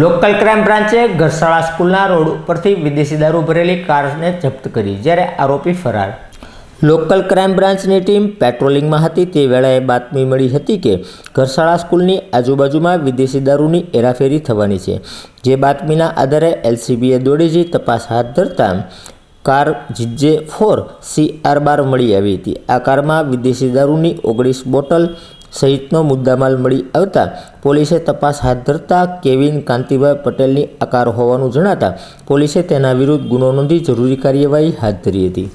Local crime બ્રાન્ચે Gharshala સ્કૂલના road ઉપરથી વિદેશી દારૂ ભરેલી કારને જપ્ત કરી, જ્યારે આરોપી ફરાર. લોકલ ક્રાઇમ બ્રાન્ચની ટીમ પેટ્રોલિંગમાં હતી. તે વેળાએ બાતમી મળી હતી કે ઘરશાળા સ્કૂલની આજુબાજુમાં વિદેશી દારૂની હેરાફેરી થવાની છે. જે બાતમીના આધારે એલસીબીએ દોડી જઈ તપાસ હાથ ધરતા car G J four C R બાર મળી આવી હતી. આ કારમાં વિદેશી દારૂની ઓગણીસ બોટલ સહિતનો મુદ્દામાલ મળી આવતા પોલીસે તપાસ હાથ ધરતા કેવિન કાંતિભાઈ પટેલની આકાર હોવાનું જણાતા પોલીસે તેના વિરુદ્ધ ગુનો નોંધી જરૂરી કાર્યવાહી હાથ ધરી હતી.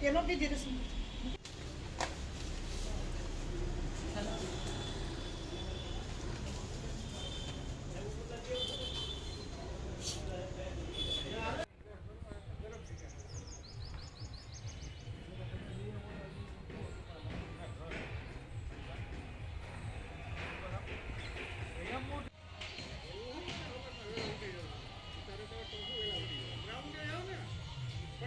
પેલો બી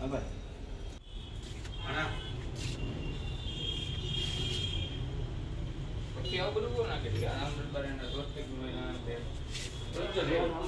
સુન. પછી આવું બધું બહુ નાખે છે આમ નંબર એના દોસ્ત. રોજ.